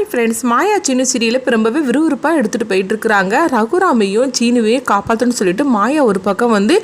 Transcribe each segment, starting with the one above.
Hi friends Maya Seenu serial இப்போ ரொம்பவே விறுவிறுப்பாக எடுத்துகிட்டு போயிட்டு இருக்கிறாங்க ரகுராமையும் சீனுவையும் காப்பாற்றணும்னு சொல்லிட்டு மாயா ஒரு பக்கம் வந்து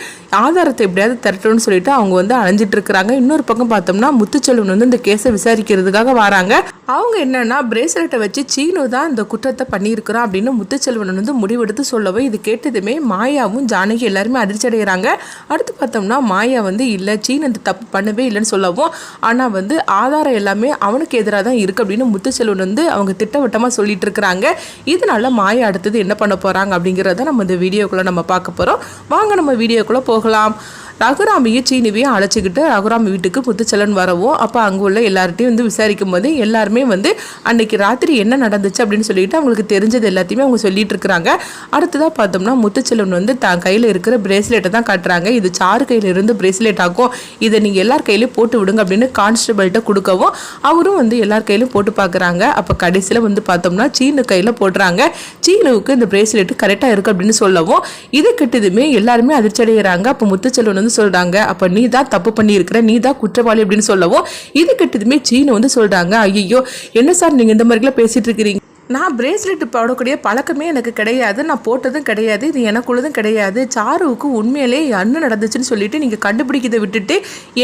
ஆதாரத்தை எப்படியாவது திரட்டணும்னு சொல்லிட்டு அவங்க வந்து அலைஞ்சிட்டு இருக்கிறாங்க இன்னொரு பக்கம் பார்த்தோம்னா முத்துச்செல்வன் வந்து இந்த கேஸை விசாரிக்கிறதுக்காக வராங்க. அவங்க என்னன்னா பிரேஸ்லெட்டை வச்சு சீனு தான் இந்த குற்றத்தை பண்ணியிருக்கிறான் அப்படின்னு முத்துச்செல்வன் வந்து முடிவெடுத்து சொல்லவே இது கேட்டதுமே மாயாவும் ஜானகி எல்லாருமே அதிர்ச்சி அடைகிறாங்க. அடுத்து பார்த்தோம்னா மாயா வந்து இல்லை சீனு இந்த தப்பு பண்ணவே இல்லைன்னு சொல்லவும் ஆனால் வந்து ஆதாரம் எல்லாமே அவனுக்கு எதிராக தான் இருக்குது அப்படின்னு முத்துச்செல்வன் வந்து அவங்க அவங்க திட்டவட்டமாக சொல்லிட்டு இருக்கிறாங்க இதனால மாயா அடுத்தது என்ன பண்ண போகிறாங்க அப்படிங்கிறத நம்ம இந்த வீடியோக்குள்ளே நம்ம பார்க்க போகிறோம் வாங்க நம்ம வீடியோக்குள்ளே போகலாம். ரகுராமையும் சீனிவையும் அழைச்சிக்கிட்டு ரகுராம் வீட்டுக்கு முத்துச்செல்வன் வரவும் அப்போ அங்கே உள்ள எல்லார்ட்டையும் வந்து விசாரிக்கும் போது எல்லாருமே வந்து அன்னைக்கு ராத்திரி என்ன நடந்துச்சு அப்படின்னு சொல்லிட்டு அவங்களுக்கு தெரிஞ்சது எல்லாத்தையுமே அவங்க சொல்லிட்டு இருக்கிறாங்க. அடுத்ததாக பார்த்தோம்னா முத்துச்செல்வன் வந்து தான் கையில் இருக்கிற பிரேஸ்லெட்டை தான் காட்டுறாங்க. இது சாறு கையில் இருந்து பிரேஸ்லெட் ஆகும். இதை நீங்கள் எல்லார் கையிலையும் போட்டு விடுங்க அப்படின்னு கான்ஸ்டபிள்கிட்ட கொடுக்கவும் அவரும் வந்து எல்லார் கையிலும் போட்டு பார்க்குறாங்க. அப்போ கடைசியில் வந்து பார்த்தோம்னா சீனு கையில் போடுறாங்க. சீனுவுக்கு இந்த பிரேஸ்லெட்டு கரெக்டாக இருக்குது அப்படின்னு சொல்லவும் இது கிட்டதுமே எல்லாருமே அதிர்ச்சி அடைகிறாங்க அப்போ முத்துச்செல்வன் வந்து சொல்கிறாங்க அப்போ நீ தான் தப்பு பண்ணியிருக்கிற நீ தான் குற்றவாளி அப்படின்னு சொல்லவும் இது கிட்டதுமே சீனு வந்து சொல்கிறாங்க ஐயோ என்ன சார் நீங்கள் இந்த மாதிரிலாம் பேசிகிட்டு இருக்கிறீங்க? நான் பிரேஸ்லெட் போடக்கூடிய பழக்கமே எனக்கு கிடையாது. நான் போட்டதும் கிடையாது. இது எனக்குள்ளதும் கிடையாது. சாருவுக்கு உண்மையிலே என்ன நடந்துச்சுன்னு சொல்லிட்டு நீங்கள் கண்டுபிடிக்கிறதை விட்டுட்டு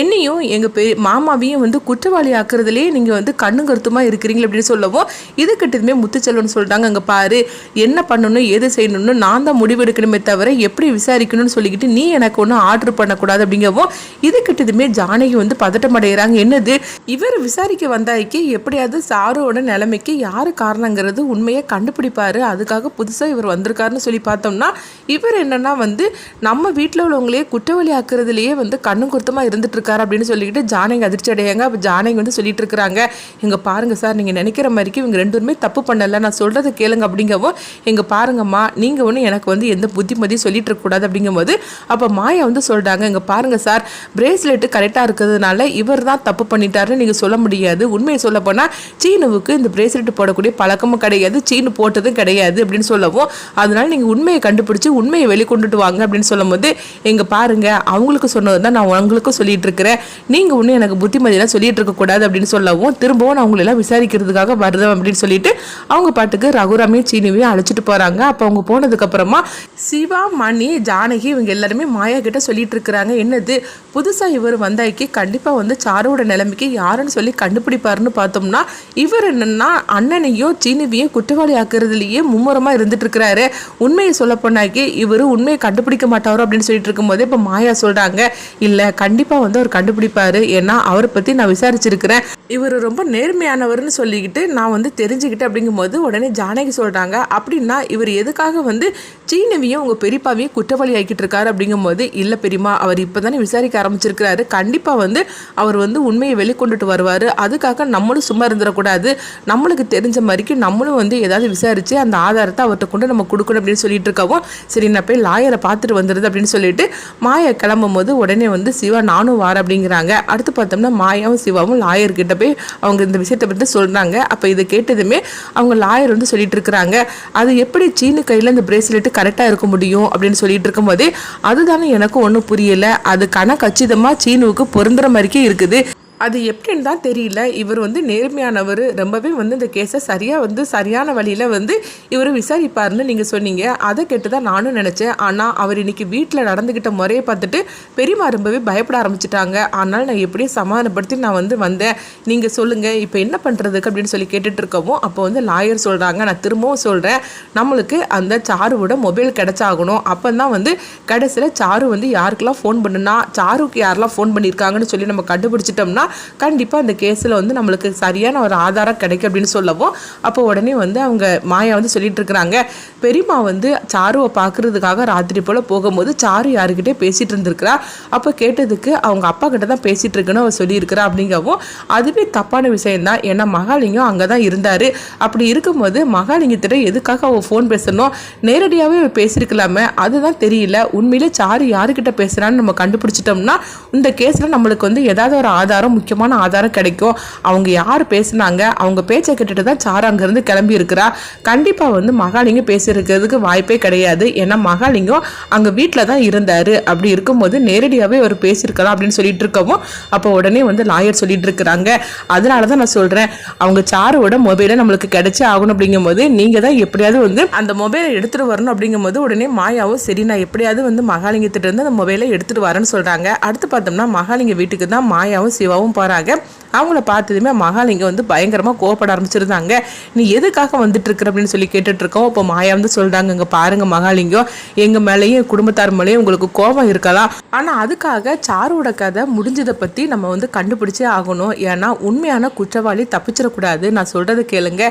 என்னையும் எங்கள் பெ மாமாவையும் வந்து குற்றவாளி ஆக்குறதுலேயே நீங்கள் வந்து கண்ணு கருத்துமாக இருக்கிறீங்களே அப்படின்னு சொல்லவும் இது கிட்டதுமே முத்துச்செல்வன் சொல்கிறாங்க அங்கே பாரு என்ன பண்ணணும் எது செய்யணும்னு நான் தான் முடிவெடுக்கணுமே தவிர எப்படி விசாரிக்கணும்னு சொல்லிக்கிட்டு நீ எனக்கு ஒன்றும் ஆர்டர் பண்ணக்கூடாது அப்படிங்கவும் இது கிட்டதுமே ஜானகி வந்து பதட்டம் அடைகிறாங்க. என்னது? இவர் விசாரிக்க வந்தாய்க்கு எப்படியாவது சாருவோட நிலைமைக்கு யார் காரணங்கிறது உண்மையை கண்டுபிடிப்பாரு. அதுக்காக புதுசாக இவர் வந்திருக்காருன்னு சொல்லி பார்த்தோம்னா இவர் என்னென்னா வந்து நம்ம வீட்டில் உள்ளவங்களையே குற்றவாளி ஆக்குறதுலேயே வந்து கண்ணும் குருத்தமாக இருந்துட்டுருக்காரு அப்படின்னு சொல்லிக்கிட்டு ஜானகி அதிர்ச்சி அடையாங்க. அப்போ ஜானகி வந்து சொல்லிட்டு இருக்கிறாங்க இங்கே பாருங்கள் சார் நீங்கள் நினைக்கிற மாதிரிக்கு இவங்க ரெண்டு பேருமே தப்பு பண்ணலை. நான் சொல்கிறத கேளுங்க அப்படிங்கவும் இங்கே பாருங்கம்மா நீங்கள் ஒன்றும் எனக்கு வந்து எந்த புத்திமதியும் சொல்லிட்டு இருக்கக்கூடாது அப்படிங்கும்போது அப்போ மாயா வந்து சொல்கிறாங்க இங்கே பாருங்கள் சார் பிரேஸ்லெட்டு கரெக்டாக இருக்கிறதுனால இவர் தான் தப்பு பண்ணிட்டாருன்னு நீங்கள் சொல்ல முடியாது. உண்மையை சொல்ல போனால் சீனுவுக்கு இந்த பிரேஸ்லெட் போடக்கூடிய பழக்கமும் கிடையாது சீனு போட்டதும் கிடையாது அப்படின்னு சொல்லவும் அதனால நீங்கள் உண்மையை கண்டுபிடிச்சி உண்மையை வெளிக்கொண்டுட்டு வாங்க அப்படின்னு சொல்லும்போது எங்க பாருங்க அவங்களுக்கு சொன்னது தான் நான் உங்களுக்கும் சொல்லிட்டு இருக்கிறேன் நீங்கள் ஒன்றும் எனக்கு புத்திமதியெல்லாம் சொல்லிட்டு இருக்கக்கூடாது அப்படின்னு சொல்லவும் திரும்பவும் நான் அவங்களெல்லாம் விசாரிக்கிறதுக்காக வருதேன் அப்படின்னு சொல்லிட்டு அவங்க பாட்டுக்கு ரகுராமையும் சீனுவையும் அழைச்சிட்டு போகிறாங்க அப்போ அவங்க போனதுக்கப்புறமா சிவா மணி ஜானகி இவங்க எல்லாருமே மாயா கிட்ட சொல்லிட்டு இருக்கிறாங்க என்னது? புதுசாக இவர் வந்தாய்க்கு கண்டிப்பாக வந்து சாரோட நிலைமைக்கு யாருன்னு சொல்லி கண்டுபிடிப்பாருன்னு பார்த்தோம்னா இவர் என்னன்னா அண்ணனையோ சீனி குற்றவாளி ஆக்குறதுலயே மும்முரமாக இருந்துட்டு இருக்கிறாரு உண்மையை சொல்ல போனாக்கி இவர் உண்மையை கண்டுபிடிக்க மாட்டாரோ அப்படின்னு சொல்லிட்டு இருக்கும்போது இப்போ மாயா சொல்கிறாங்க இல்லை கண்டிப்பாக வந்து அவர் கண்டுபிடிப்பாரு. ஏன்னா அவரை பற்றி நான் விசாரிச்சிருக்கிறேன். இவர் ரொம்ப நேர்மையானவர்னு சொல்லிக்கிட்டு நான் வந்து தெரிஞ்சுக்கிட்டேன் அப்படிங்கும்போது உடனே ஜானகி சொல்கிறாங்க அப்படின்னா இவர் எதுக்காக வந்து சீனவியும் உங்கள் பெரியப்பாவையும் குற்றவாளி ஆக்கிட்டு இருக்காரு அப்படிங்கும்போது இல்லை பெரியமா அவர் இப்போ தானே விசாரிக்க ஆரம்பிச்சிருக்கிறாரு. கண்டிப்பாக வந்து அவர் வந்து உண்மையை வெளிக்கொண்டுட்டு வருவார். அதுக்காக நம்மளும் சும்மா இருந்துடக்கூடாது. நம்மளுக்கு தெரிஞ்ச மாதிரிக்கு நம்மளும் வந்து ஏதாவது விசாரித்து அந்த ஆதாரத்தை அவர்கிட்ட கொண்டு நம்ம கொடுக்கணும் அப்படின்னு சொல்லிட்டு இருக்கவும் சரி நான் போய் லாயரை பார்த்துட்டு வந்துடுது அப்படின்னு சொல்லிட்டு மாயா கிளம்பும் போது உடனே வந்து சிவா நானும் வார அப்படிங்கிறாங்க. அடுத்து பார்த்தோம்னா மாயாவும் சிவாவும் லாயர்கிட்ட போய் அவங்க இந்த விஷயத்தை பற்றி சொல்கிறாங்க அப்போ இதை கேட்டதுமே அவங்க லாயர் வந்து சொல்லிட்டு இருக்கிறாங்க. அது எப்படி சீனு கையில் இந்த பிரேஸ்லெட்டு கரெக்டாக இருக்க முடியும்? அப்படின்னு சொல்லிட்டு இருக்கும்போதே அதுதானே எனக்கும் ஒன்றும் புரியலை. அது கண கச்சிதமாக சீனுவுக்கு பொருந்துற மாதிரிக்கே இருக்குது. அது எப்படின்னு தான் தெரியல. இவர் வந்து நேர்மையானவர். ரொம்பவே வந்து இந்த கேஸை சரியாக வந்து சரியான வழியில் வந்து இவர் விசாரிப்பார்னு நீங்கள் சொன்னீங்க. அதை கேட்டு தான் நானும் நினச்சேன். ஆனால் அவர் இன்றைக்கி வீட்டில் நடந்துக்கிட்ட முறையை பார்த்துட்டு பெரியம்மா ரொம்பவே பயப்பட ஆரம்பிச்சிட்டாங்க. ஆனால் நான் எப்படியும் சமாதானப்படுத்தி நான் வந்து வந்தேன். நீங்கள் சொல்லுங்கள் இப்போ என்ன பண்ணுறதுக்கு அப்படின்னு சொல்லி கேட்டுட்டு இருக்கவும் அப்போ வந்து லாயர் சொல்கிறாங்க நான் திரும்பவும் சொல்கிறேன் நம்மளுக்கு அந்த சாருவோட மொபைல் கிடச்சாகணும். அப்போ தான் வந்து கடைசியில் சாரு வந்து யாருக்கெல்லாம் ஃபோன் பண்ணுனா சாருக்கு யாரெல்லாம் ஃபோன் பண்ணியிருக்காங்கன்னு சொல்லி நம்ம கண்டுபிடிச்சிட்டோம்னா கண்டிப்பாக அந்த கேஸில் வந்து நம்மளுக்கு சரியான ஒரு ஆதாரம் கிடைக்கும் அப்படின்னு சொல்லவும் அப்போ உடனே வந்து அவங்க மாயா வந்து சொல்லிட்டு இருக்கிறாங்க. பெரியம்மா வந்து சாருவை பார்க்கறதுக்காக ராத்திரி போல் போகும்போது சாரு யாருக்கிட்டே பேசிகிட்டு இருந்திருக்கிறா. அப்போ கேட்டதுக்கு அவங்க அப்பா கிட்ட தான் பேசிகிட்டு இருக்குன்னு அவர் சொல்லியிருக்கிறா அப்படிங்கவும் அதுவே தப்பான விஷயம்தான். ஏன்னா மகாலிங்கம் அங்கே தான் இருந்தார். அப்படி இருக்கும்போது மகாலிங்கத்திட்ட எதுக்காக அவள் ஃபோன் பேசணும்? நேரடியாகவே அவர் பேசியிருக்கலாமே. அதுதான் தெரியல. உண்மையிலே சாரு யாருக்கிட்ட பேசுகிறான்னு நம்ம கண்டுபிடிச்சிட்டோம்னா இந்த கேஸில் நம்மளுக்கு வந்து ஏதாவது ஒரு ஆதாரம் முக்கியமான ஆதாரம் கிடைக்கும். அவங்க யார் பேசுனாங்க? அவங்க பேச்சை கேட்டுட்டு தான் சாரா அங்கேருந்து கிளம்பி இருக்கிறா. கண்டிப்பாக வந்து மகாலிங்கம் பேசியிருக்கிறதுக்கு வாய்ப்பே கிடையாது. ஏன்னா மகாலிங்கம் அங்கே வீட்டில் தான் இருந்தார். அப்படி இருக்கும்போது நேரடியாகவே அவர் பேசியிருக்கலாம் அப்படின்னு சொல்லிட்டு இருக்கவும் அப்போ உடனே வந்து லாயர் சொல்லிட்டு இருக்கிறாங்க. அதனால தான் நான் சொல்கிறேன் அவங்க சாரோட மொபைலை நம்மளுக்கு கிடைச்சே ஆகணும் அப்படிங்கும்போது நீங்கள் தான் எப்படியாவது வந்து அந்த மொபைலை எடுத்துகிட்டு வரணும் அப்படிங்கும்போது உடனே மாயாவும் சரி நான் எப்படியாவது வந்து மகாலிங்கத்திட்ட இருந்து அந்த மொபைலை எடுத்துகிட்டு வரேன்னு சொல்கிறாங்க அடுத்து பார்த்தோம்னா மகாலிங்க வீட்டுக்கு தான் மாயாவும் சிவாவும் போகிறாங்க அவங்கள பார்த்ததுமே மகாலிங்கம் வந்து பயங்கரமாக கோவப்பட ஆரம்பிச்சிருந்தாங்க. நீ எதுக்காக வந்துட்டு இருக்கிற அப்படின்னு சொல்லி கேட்டுட்ருக்கோம் இப்போ மாயா வந்து சொல்கிறாங்க இங்கே பாருங்கள் மகாலிங்கம் எங்கள் மேலேயும் குடும்பத்தார் மேலேயும் உங்களுக்கு கோபம் இருக்கலாம். ஆனால் அதுக்காக சாருவோட கதை முடிஞ்சதை பற்றி நம்ம வந்து கண்டுபிடிச்சே ஆகணும். ஏன்னா உண்மையான குற்றவாளி தப்பிச்சிடக்கூடாது. நான் சொல்கிறத கேளுங்க.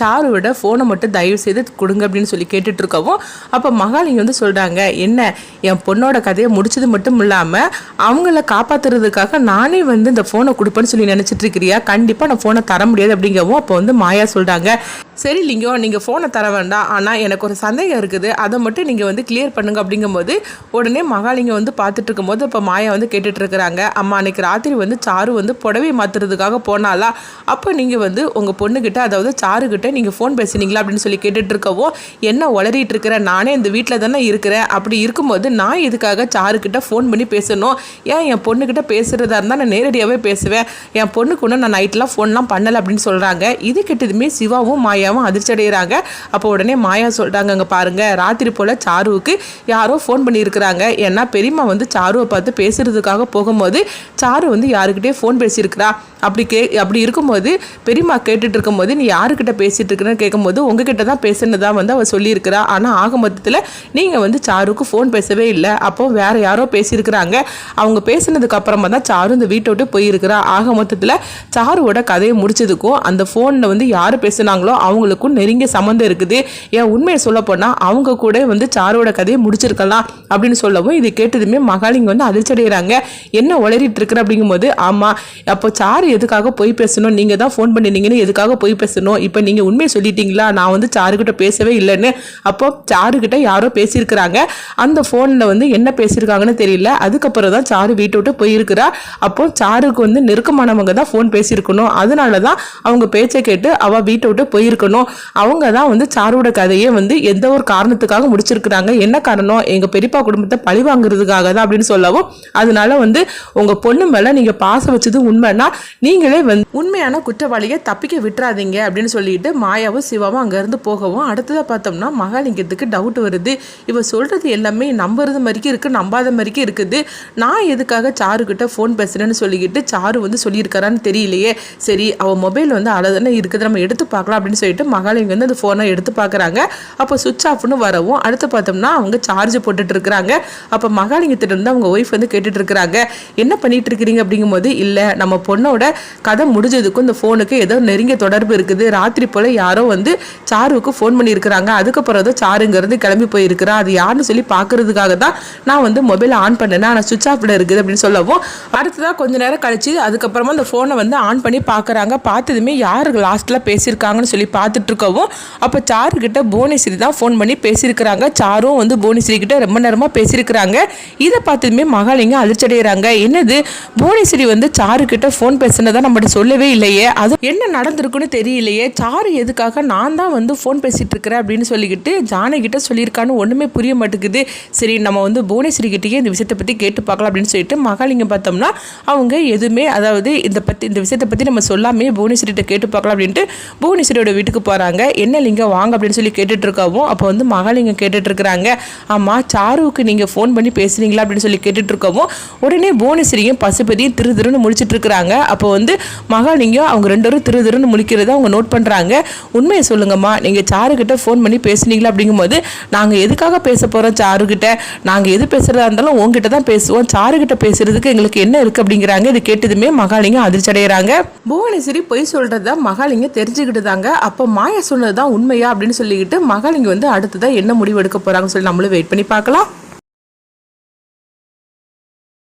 சாருவோட ஃபோனை மட்டும் தயவு செய்து கொடுங்க அப்படின்னு சொல்லி கேட்டுட்ருக்கவும் அப்போ மகாலிங்கம் வந்து சொல்கிறாங்க என்ன என் பொண்ணோட கதையை முடிச்சது மட்டும் இல்லாமல் அவங்கள காப்பாற்றுறதுக்காக நானே வந்து இந்த ஃபோன் கொடுப்பேன்னு சொல்லி நினச்சிட்டு இருக்கிறியா? கண்டிப்பாக நான் ஃபோனை தர முடியாது அப்படிங்கவும் அப்போ வந்து மாயா சொல்கிறாங்க சரி லிங்கம் நீங்கள் ஃபோனை தர வேண்டாம். ஆனால் எனக்கு ஒரு சந்தேகம் இருக்குது. அதை மட்டும் நீங்கள் வந்து கிளியர் பண்ணுங்க அப்படிங்கும்போது உடனே மகாலிங்கம் வந்து பார்த்துட்டு இருக்கும்போது இப்போ மாயா வந்து கேட்டுட்ருக்குறாங்க. அம்மா அன்னைக்கு ராத்திரி வந்து சாரு வந்து புடவை மாற்றுறதுக்காக போனாலா அப்போ நீங்கள் வந்து உங்கள் பொண்ணுக்கிட்ட அதாவது சாருக்கிட்ட நீங்கள் ஃபோன் பேசுனீங்களா அப்படின்னு சொல்லி கேட்டுட்ருக்கவோ என்ன உளறிட்டு இருக்கிறேன் நானே இந்த வீட்டில் தானே இருக்கிறேன். அப்படி இருக்கும்போது நான் எதுக்காக சாருக்கிட்ட ஃபோன் பண்ணி பேசணும்? ஏன் என் பொண்ணுக்கிட்ட பேசுகிறதா இருந்தால் நான் நேரடியாகவே பேசுவேன். என் பொண்ணுக்கு ஒன்று நான் நைட்லாம் ஃபோன்லாம் பண்ணலை அப்படின்னு சொல்கிறாங்க இது கெட்டதுமே சிவாவும் மாயா மாயாவும் அதிர்ச்சி அடைகிறாங்க அப்போ உடனே மாயா சொல்கிறாங்க அங்கே பாருங்கள் ராத்திரி போல் சாருவுக்கு யாரோ ஃபோன் பண்ணியிருக்கிறாங்க. ஏன்னா பெரியம்மா வந்து சாருவை பார்த்து பேசுகிறதுக்காக போகும்போது சாரு வந்து யாருக்கிட்டே ஃபோன் பேசியிருக்கிறா. அப்படி கே அப்படி இருக்கும்போது பெரியம்மா கேட்டுட்டு இருக்கும்போது நீ யாருக்கிட்ட பேசிட்டு இருக்கிறேன்னு கேட்கும்போது உங்ககிட்ட தான் பேசுனதா வந்து அவள் சொல்லியிருக்கிறா. ஆனால் ஆக மொத்தத்தில் நீங்கள் வந்து சாருக்கு ஃபோன் பேசவே இல்லை. அப்போ வேற யாரோ பேசியிருக்கிறாங்க. அவங்க பேசினதுக்கு அப்புறமா தான் சாரு இந்த வீட்டை விட்டு போயிருக்கிறா. ஆக மொத்தத்தில் சாருவோட கதையை முடிச்சதுக்கும் அந்த ஃபோனில் வந்து யார் பேசுனாங்களோ அவங்களுக்கும் நெருங்கிய சம்மந்தம் இருக்குது. ஏன் உண்மையை சொல்ல போனால் அவங்க கூட வந்து சாரோட கதையை முடிச்சிருக்கலாம். அப்படின்னு சொல்லவும் இது கேட்டதுமே மகாலிங்க வந்து அதிர்ச்சி அடைகிறாங்க என்ன உளறிட்டு இருக்கிற அப்படிங்கும்போது ஆமாம் அப்போ சாரு எதுக்காக போய் பேசணும்? நீங்கள் தான் ஃபோன் பண்ணிருந்தீங்கன்னு எதுக்காக போய் பேசணும்? இப்போ நீங்கள் உண்மையை சொல்லிட்டீங்களா? நான் வந்து சாருக்கிட்ட பேசவே இல்லைன்னு. அப்போ சாருக்கிட்ட யாரோ பேசியிருக்கிறாங்க. அந்த ஃபோனில் வந்து என்ன பேசியிருக்காங்கன்னு தெரியல. அதுக்கப்புறம் தான் சாரு வீட்டை விட்டு போயிருக்கிறா. அப்போ சாருக்கு வந்து நெருக்கமானவங்க தான் ஃபோன் பேசியிருக்கணும். அதனால தான் அவங்க பேச்சை கேட்டு அவள் வீட்டை விட்டு போயிருக்கணும். அவங்க தான் வந்து சாரோட கதையை வந்து எந்த ஒரு காரணத்துக்காக முடிச்சிருக்கிறாங்க? என்ன காரணம்? எங்கள் பெரியப்பா குடும்பத்தை பழி வாங்குறதுக்காக தான் அப்படின்னு சொல்லவும் அதனால வந்து உங்கள் பொண்ணு மேலே நீங்கள் பாசம் வச்சது உண்மைன்னா நீங்களே வந்து உண்மையான குற்றவாளியை தப்பிக்க விட்டுறாதீங்க அப்படின்னு சொல்லிட்டு மாயாவும் சிவாவும் அங்கேருந்து போகவும் அடுத்ததாக பார்த்தோம்னா மகாலிங்கத்துக்கு டவுட் வருது. இவ சொல்கிறது எல்லாமே நம்புறது மாதிரிக்கு இருக்குது நம்பாத மாதிரிக்கு இருக்குது. நான் எதுக்காக சாருக்கிட்ட ஃபோன் பேசுகிறேன்னு சொல்லிக்கிட்டு சாரு வந்து சொல்லியிருக்காரான்னு தெரியலையே. சரி அவள் மொபைல் வந்து அழகான இருக்குது. நம்ம எடுத்து பார்க்கலாம் அப்படின்னு சொல்லிட்டு மகாலிங்க வந்து அந்த ஃபோனை எடுத்து பார்க்குறாங்க. அப்போ சுவிட்ச் ஆஃப்னு வரவும் அடுத்து பார்த்தோம்னா அவங்க சார்ஜ் போட்டுட்டு இருக்கிறாங்க. அப்போ மகாலிங்கத்திட்ட இருந்து அவங்க ஒய்ஃப் வந்து கேட்டுட்டு இருக்கிறாங்க. என்ன பண்ணிட்டு இருக்கிறீங்க அப்படிங்கும்போது இல்லை நம்ம பொண்ணோட கதை முடிஞ்சதுக்கும் இந்த ஃபோனுக்கு ஏதோ நெருங்கிய தொடர்பு இருக்குது. ராத்திரி போல் யாரோ வந்து சாருவுக்கு ஃபோன் பண்ணியிருக்கிறாங்க. அதுக்கப்புறம் தான் சாருங்கிறது கிளம்பி போயிருக்கிறா. அது யாருன்னு சொல்லி பார்க்கறதுக்காக தான் நான் வந்து மொபைல் ஆன் பண்ணேன். ஆனால் சுவிச் ஆஃப்ல இருக்குது அப்படின்னு சொல்லவும் அடுத்ததாக கொஞ்ச நேரம் கழிச்சு அதுக்கப்புறமா அந்த ஃபோனை வந்து ஆன் பண்ணி பார்க்குறாங்க. பார்த்ததுமே யார் லாஸ்ட்டில் பேசியிருக்காங்கன்னு சொல்லி பார்த்துட்டு இருக்கவும் அப்போ சாருக்கிட்ட புவனேஸ்வரி தான் ஃபோன் பண்ணி பேசியிருக்கிறாங்க. சாரும் வந்து புவனேஸ்வரி கிட்ட ரொம்ப நேரமாக பேசியிருக்கிறாங்க. இதை பார்த்ததுமே மகாலிங்க அதிர்ச்சி அடைகிறாங்க என்னது? புவனேஸ்வரி வந்து சாருக்கிட்ட ஃபோன் பேச பேசுனதா நம்மகிட்ட சொல்லவே இல்லையே. அது என்ன நடந்திருக்குன்னு தெரியலையே. சாரு எதுக்காக நான் தான் வந்து ஃபோன் பேசிகிட்டு இருக்கிறேன் அப்படின்னு சொல்லிக்கிட்டு ஜானகிட்ட சொல்லியிருக்கான்னு ஒன்றுமே புரிய மாட்டேங்குது. சரி நம்ம வந்து புவனேஸ்வரி கிட்டேயே இந்த விஷயத்தை பற்றி கேட்டு பார்க்கலாம் அப்படின்னு சொல்லிட்டு மகாலிங்கம் பார்த்தோம்னா அவங்க எதுவுமே அதாவது இந்த பற்றி இந்த விஷயத்தை பற்றி நம்ம சொல்லாமே புவனேஸ்வரிகிட்ட கேட்டு பார்க்கலாம் அப்படின்ட்டு புவனேஸ்வரியோட வீட்டுக்கு போகிறாங்க என்ன லிங்கம் வாங்க அப்படின்னு சொல்லி கேட்டுட்ருக்காவும் அப்போ வந்து மகாலிங்கம் கேட்டுட்ருக்குறாங்க ஆமாம் சாருவுக்கு நீங்கள் ஃபோன் பண்ணி பேசுகிறீங்களா அப்படின்னு சொல்லி கேட்டுட்ருக்கவும் உடனே புவனேஸ்வரியும் பசுபதியும் திரு திருன்னு முழிச்சிட்டு இருக்கிறாங்க அப்போ வந்து மகாலிங்கம் அவங்க ரெண்டு பேரும் திரு திருன்னு முழிக்கிறத அவங்க நோட் பண்ணுறாங்க உண்மையை சொல்லுங்கம்மா நீங்கள் சாருக்கிட்ட ஃபோன் பண்ணி பேசுனீங்களா அப்படிங்கும்போது நாங்கள் எதுக்காக பேச போகிறோம் சாருக்கிட்ட நாங்கள் எது பேசுகிறதா இருந்தாலும் உங்ககிட்ட தான் பேசுவோம். சாருக்கிட்ட பேசுகிறதுக்கு எங்களுக்கு என்ன இருக்குது அப்படிங்கிறாங்க. இது கேட்டதுமே மகாலிங்கம் அதிர்ச்சி அடைகிறாங்க புவனேஸ்வரி பொய் சொல்கிறதா மகாலிங்கம் தெரிஞ்சுக்கிட்டுதாங்க அப்போ மாயா சொன்னது தான் உண்மையா அப்படின்னு சொல்லிக்கிட்டு மகாலிங்கம் வந்து அடுத்ததான் என்ன முடிவு எடுக்க போகிறாங்கன்னு சொல்லி நம்மளும் வெயிட் பண்ணி பார்க்கலாம்.